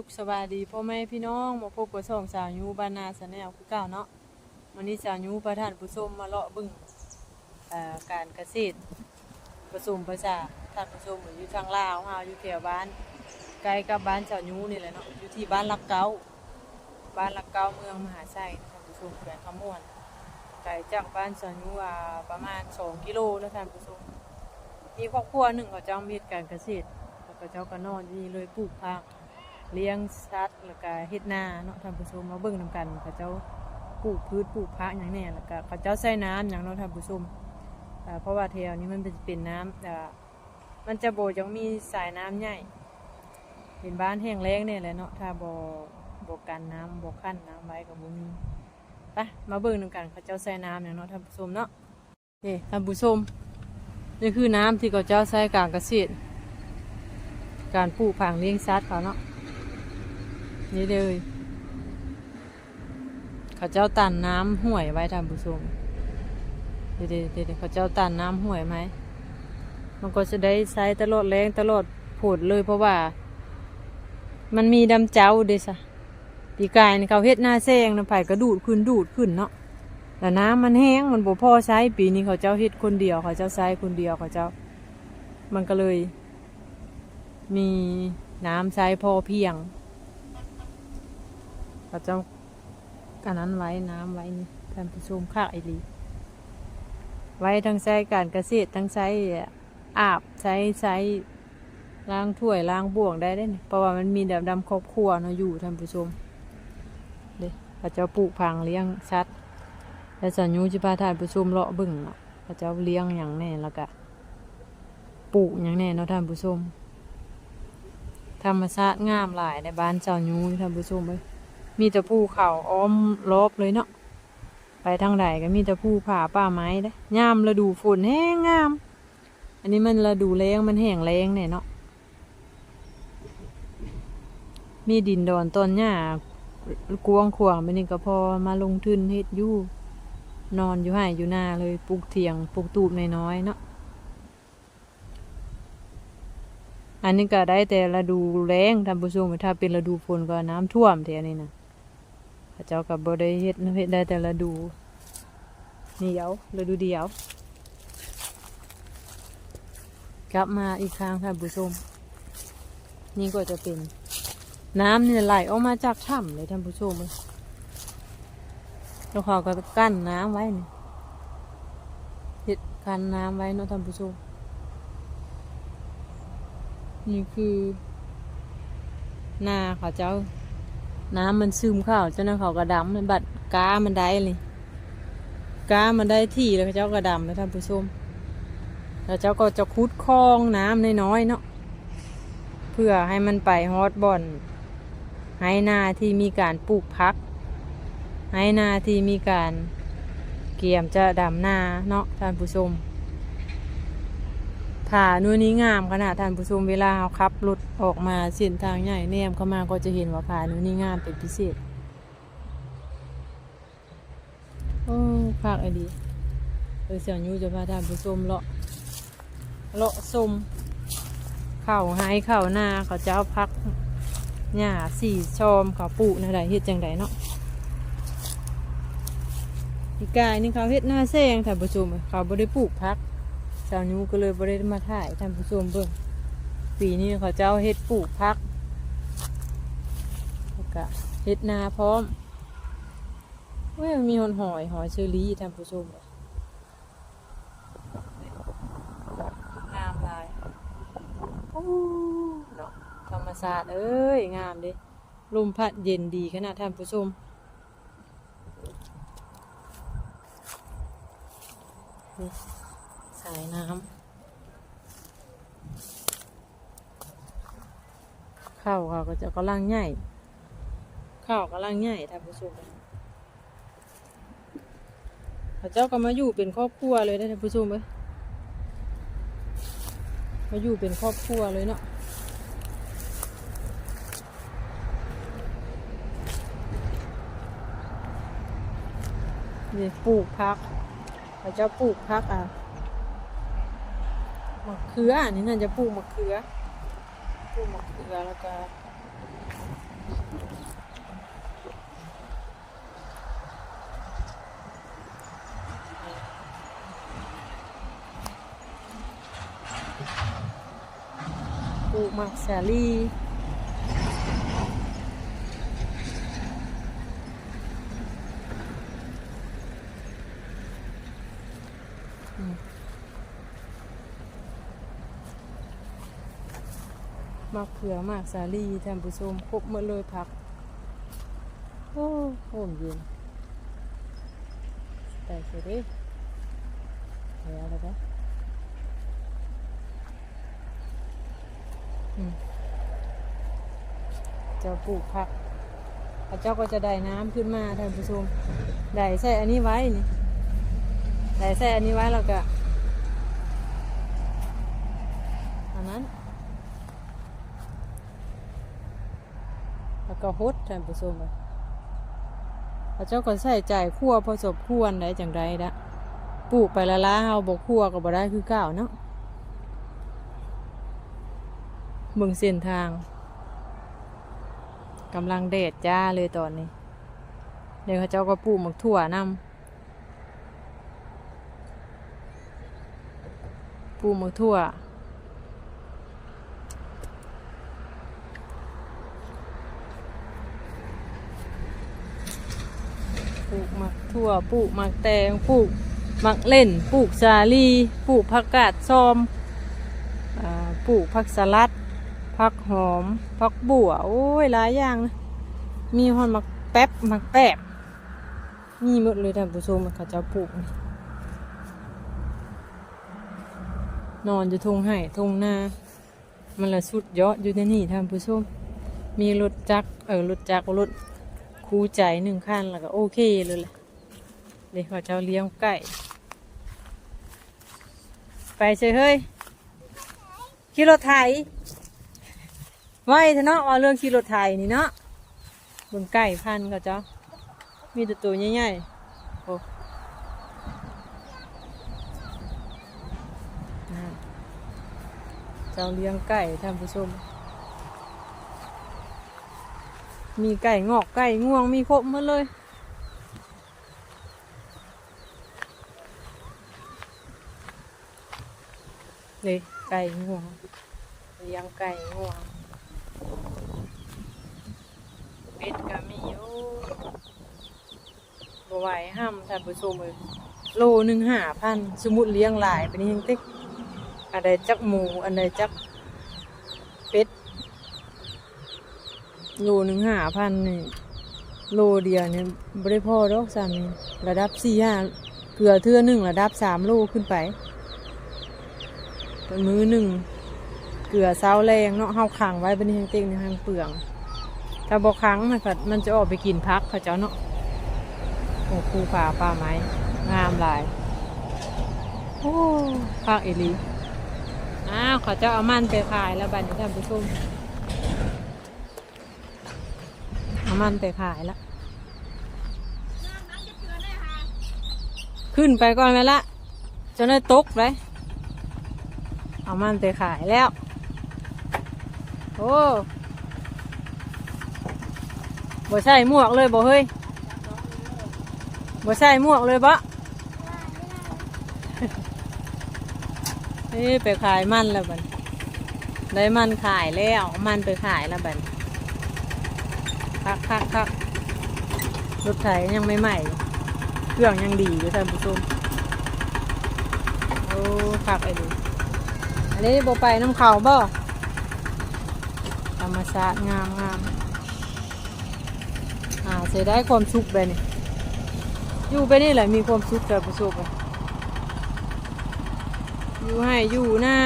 สุขสบายดีพ่อแม่พี่น้องมาพบกับสองสาวยูบานาสแนลคือเก่าเนาะวันนี้สาวยูประธานผู้ชมมาเลาะบึงการเกษตรผสมภาษาท่านผู้ชมอยู่ทางลาวเฮาอยู่แถวบ้านใกล้กับบ้านสาวยูนี่แหละเนาะอยู่ที่บ้านลักเก้าบ้านลักเก้าเมืองมหาชัยท่านผู้ชมแขวงขมวนไกลจากบ้านสาวยูอ่าประมาณ2กิโลนะท่านผู้ชมมีครอบครัวหนึ่งเขาเจ้ามีดการเกษตรแล้วก็เจ้าก็นอนนี่เลยปลูกผัก เลี้ยงสัตว์แล้วก็เฮ็ดนาเนาะท่านผู้ชมมาเบิ่งนำกันเขาเจ้าปลูกพืชปลูกผักอย่างแน่แล้วก็เขาเจ้าใส่น้ำอย่างเนาะท่านผู้ชมเพราะว่าแถวนี้มันจะเป็นน้ำแต่มันจะโบจังมีสายน้ำใหญ่ เป็นบ้านแห้งแล้งเนี่ยแหละเนาะถ้าบ่บ่กันน้ำบ่คั่นน้ำไว้ก็บ่มีไปมาเบิ่งนำกันเขาเจ้าใส่น้ำอย่างเนาะท่านผู้ชมเนาะนี่ท่านผู้ชมนี่คือน้ำที่เขาเจ้าใส่การเกษตรการปลูกผังเลี้ยงสัตว์เขาเนาะ นี่เลยเขาเจ้าตันน้ำห่วยไว้ทำผู้ชมเดี๋ยวเดี๋ยวเขาเจ้าตันน้ำห่วยไหมมันก็จะได้ใช้ตลอดแรงตลอดผดเลยเพราะว่า มันมีดำเจ้าเดซะปีกายนเขาเฮ็ดหน้าแซงน้ำไผ่ก็ดูดขึ้นดูดขึ้นเนาะแต่น้ำมันแห้งมันบ่พอใช้ปีนี้เขาเจ้าเฮ็ดคนเดียวเขาเจ้าใช้คนเดียวเขาเจ้า มันก็เลย มีน้ำใช้พอเพียง เราจะกันนั้นไว้น้ำไว้ท่านผู้ชมค่าไอรีไว้ทั้งใช้การเกษตรทั้งใช้อาบใช้ใช้ล้างถ้วยล้างบ่วงได้ได้นี่เพราะว่ามันมีแบบดำครอบครัวเนาะอยู่ท่านผู้ชมเด้เขาเจ้าปลูกพังเลี้ยงชัดแล้วสัญญูจิพาทานผู้ชมเลาะบึ่งเนาะเขาเจ้าเลี้ยงอย่างแน่แล้วก็ปลูกอย่างแน่เนาะท่านผู้ชมธรรมชาติงามหลายในบ้านเจ้ายูท่านผู้ชมเลย มีแต่ภูเขาอ้อมรอบเลยเนาะไปทางใดก็มีแต่ภูผาป่าไม้เด้ยามฤดูฝนแห้งงาม อันนี้มันฤดูแล้งมันแห้งแล้งเนี่ยเนาะมีดินดอนต้นหญ้ากวางขวางไปนี่ก็พอมาลงทุนเฮ็ดอยู่นอนอยู่ให้อยู่หน้าเลยปลูกเถียงปลูกตูบน้อยๆเนาะอันนี้ก็ได้แต่ฤดูแล้งท่านผู้ชมถ้าเป็นฤดูฝนก็น้ำท่วมแถวนี้นะพระ เจ้ากับบ่ได้เฮ็ดเฮ็ดได้แต่ฤดูเดียวฤดูเดียว กลับมาอีกครั้งท่านผู้ชมนี่ก็จะเป็น น้ำนี่ไหลออกมาจากถ้ำเลยท่านผู้ชมเลยแล้วเขาก็กั้นน้ำไว้นี่เฮ็ดกันน้ำไว้เนาะท่านผู้ชมนี่คือ นาเขาเจ้า น้ำมันซึมเข้าเจ้านั้นเขากระดำมันบัดกามันได้เลยกามันได้ที่แล้วเจ้ากระดำนะท่านผู้ชมแล้วเจ้าก็จะคุดคลองน้ำน้อยๆเนาะเพื่อให้มันไปฮอตบอนให้นาที่มีการปลูกพักให้นาที่มีการเกี่ยมจะดำนาเนาะท่านผู้ชม ผานู่นนี้งามขนาดท่านผู้ชมเวลาเราขับรถออกมาเส้นทางใหญ่แนมเข้ามาก็จะเห็นว่าผานู่นนี้งามเป็นพิเศษโอ้ภาคไอดีเออเสียงยูจะพาท่านผู้ชมเลาะเลาะชมเข่าหายเข่าหน้าเขาเจ้าพักหญ้าสี่ชอมเขาปลูกนะไดเฮ็ดจังไดเนาะอีกายนี่เขาเฮ็ดหน้าแซงท่านผู้ชมเขาบ่ได้ปลูกพัก ชาวนิ้วก็เลยบริได้มาถ่ายท่านผู้ชมเบิ่งปีนี้เขาเจ้าเฮ็ดปลูกพักแล้วก็เฮ็ดนาพร้อมเว้ยมีหอนหอยหอยเชอรี่ท่านผู้ชมงามหลายโอ้เนาะธรรมศาสตร์เอ้ยงามเด้ลมพัดเย็นดีขนาดท่านผู้ชมนี่ายน้ำข้าวเขาก็จะกำลังใหญ่ข้าวกำลังใหญ่ท่านผู้ชมพระเจ้าก็มาอยู่เป็นครอบครัวเลยนะท่านผู้ชมเอ้ยมาอยู่เป็นครอบครัวเลยเนาะนี่ปลูกพักเขาจะปลูกพักอะะเขืออันนี้น่าจะปลูกมะเขือปลูกมะเขือแล้วก็ปลูกมะกสาลี มักเขือมากสาลีท่านผู้ชมครบหมดเลยผัก โอ้โหเย็นแต่เสร็จดิแล้วแล้วนะจ้าปลูกผักพระเจ้าก็จะได้น้ำขึ้นมาท่านผู้ชมได้ใส่อันนี้ไว้นี่ได้ใส่อันนี้ไว้แล้วก็อันนั้น แล้ว ก็ฮดท่านผู้ชมพระเจ้าก็ใส่ใจายคั่วพอสมควรได้จังไรละปลูกไปละล้าเฮาบอกคั่วก็บ่ได้คือเก่าเนาะเบิ่งเส้นทางกำลังเดดจ้าเลยตอนนี้ เดี๋ยวเขาเจ้าก็ปลูกหมักถั่วนำปลูกหมักถั่ว ปลูก หมักถั่วปลูกหมักแตงปลูกหมักเล่นปลูกสาลีปลูกผักกาดซอมอปลูกผักสลัดผักหอมผักบัวโอ้ยหลายอย่างนะมีหอนหมักแป๊บหมักแป๊บมีหมดเลยท่านผู้ชมเขาจะปลูกนี่นอนอยู่ทงไห่ทงนามันละสุดยอดอยู่ในนี่ท่านผู้ชมมีรถจักรเออรถจักรรถ คูใจหนึ่งขั้นแล้วก็โอเคเลยแหละเลยเขาจะเอาเลี้ยงไก่ ไปเฉยเฮ้ยขี่รถไถไว้เถอะเนาะว่าเรื่องขี่รถไถนี่เนาะเบิ่งไก่พันธุ์เขาเจ้า มีแต่ตัวใหญ่ๆโอ้เจ้าเลี้ยงไก่ท่านผู้ชม มีไก่งอกไก่ง่วงมีครบหมดเลยเลยไก่ง่วงเลี้ยงไก่ง่วงเป็ดก็มีอยู่บไหวห้ามท่านผู้ชมเลยโลหนึ่งห้าพันสมมุติเลี้ยงหลายเป็นยังติ๊กอันใดจักหมูอันใดจักเป็ด โลหนึ่งห้าพันนี่โลเดียวเนี่ยไม่ได้พอดอกสามนี่ระดับสี่ห้าเกลือเทื่อหนึ่งระดับสามโลขึ้นไปเป็นมือหนึ่งเกลือเซาแรงเนาะเฮาขังไว้เป็นแห้งเต็งในห้างเปลือง ถ้าบอกขังมันมันจะออกไปกินพักเขาเจ้าเนาะโอ้คูป่าป่าไม้งามหลายโอ้ภาคเอลีอ้าวเขาเจ้าเอามันไปขายแล้วบัดนี้ท่านผู้ชม เอามันไปขายละ ขึ้นไปก่อนไหมละจนได้ตกเลยเอามันไปขายแล้ว โอ้บ่ใส่หมวกเลยบ่เฮ้ยบ่ใส่หมวกเลยบ่นี่ไปขายมันแล้วบัดได้มันขายแล้ว มันไปขายแล้วบัด คักคักคักรถไถยังไม่ใหม่ เครื่องยังดีอยู่ท่านผู้ชมโอ้คักไอ้ดูอันนี้โบไปน้ำเขาบ่ธรรมชาติงามงามอ่าเสียได้ความสุขไปนี่อยู่ไปนี่แหละมีความสุขแต่ผู้ชมอยู่ให้อยู่นะ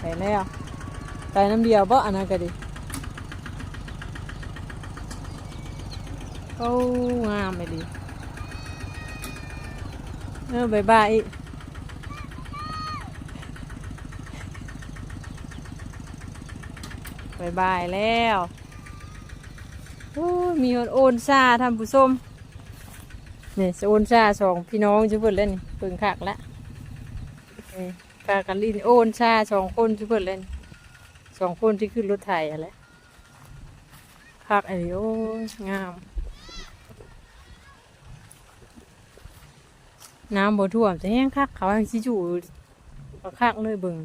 ไปแล้ว ไปน้ำเดียวบ่อันนั้นก็ดีโอ้งามไปดีเออบายบายบายบายแล้วมีคนโอนซาทำผู้ส้มนี่โอนซาสองพี่น้องจะเพิ่นเล่นเพิ่งคักละนี่กากันลินโอนซาสองคนจะเพิ่นเล่น สองคนที่ขึ้นรถไถอะไรคักอ้นี่โอ้ยงาม น้ำบ่ท่วมจะแห้งคักเขาให้สิจูก็คักเลยเบิ่ง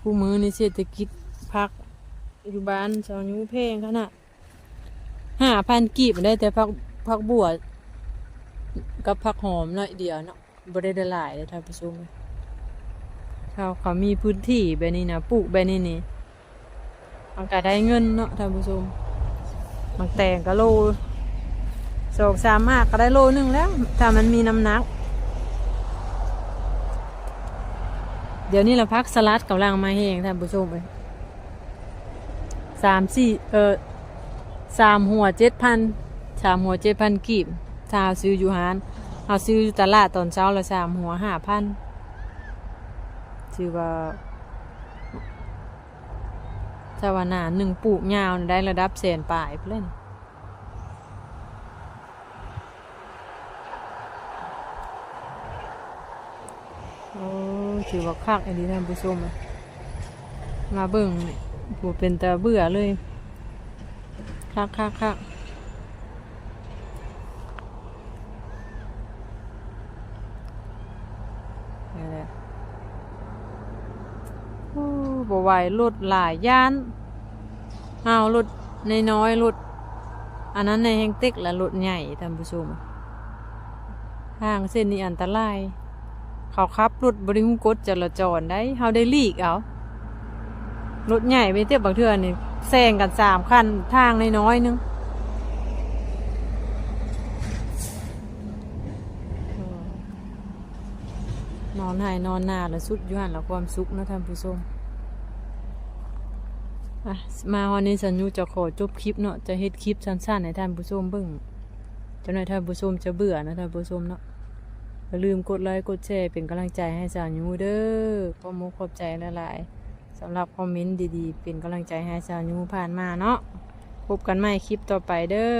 ผู้มือในเศรษฐกิจพักอยู่บ้านชาวยูเพลงขนาดห้าพันกีบได้แต่พักพักบัวกับพักหอมหน่อยเดียวเนาะบ่ได้ได้หลายเลยท่านผู้ชม เขาเขามีพื้นที่แบบนี้นะปลูกแบบนี้นี่มันก็ได้เงินเนาะท่านผู้ชมบางแตงก็โลสองสามมากก็ได้โลหนึงแล้ว ถ้ามันมีน้ำหนัก เดี๋ยวนี้เราพักสลัดกับลังมาแห้งท่านผู้ชมเลยสามสี่เออสามหัวเจ็ดพันสามหัวเจ็ดพันกีบถ้าเอาซื้ออยู่ฮานเอาซื้ออยู่ตลาดตอนเช้าละสามหัวห้าพัน ถือว่าถ้าวนาหนึ่งปลูกยาวได้ระดับแสนปลายเพื่อนโอ้ถือว่าคักอันนี้ท่านผู้ชมมาเบิ่งนี่ผู้เป็นตาเบื่อเลยคักคักคักนี่แหละโอ้บ่ ไหวรถหลายย่านเอารถในน้อยๆรถอันนั้นในแห่งเต็กและรถใหญ่ท่านผู้ชมทางเส้นนี้อันตราย เขาขับรถบริหุกฎจราจรได้เฮาได้ลีกเอารถใหญ่ไปเทียบบางเทื่อนี่แซงกันสามคันทางน้อยๆนึงนอนหายนอนหนาแล้วสุดยุหันแล้วความสุขนะท่านผู้ชม อะมาวันนี้สัญญูจะขอจบคลิปเนาะจะเฮ็ดคลิปสั้นๆให้ท่านผู้ชมเบิ่งจะหน่อยท่านผู้ชมจะเบื่อนะท่านผู้ชมเนาะอย่าลืมกดไลค์กดแชร์เป็นกำลังใจให้สาวยูเด้อขอมุกขอบใจหลายๆสำหรับคอมเมนต์ดีๆ เป็นกำลังใจให้สาวยูผ่านมาเนาะพบกันใหม่คลิปต่อไปเด้อ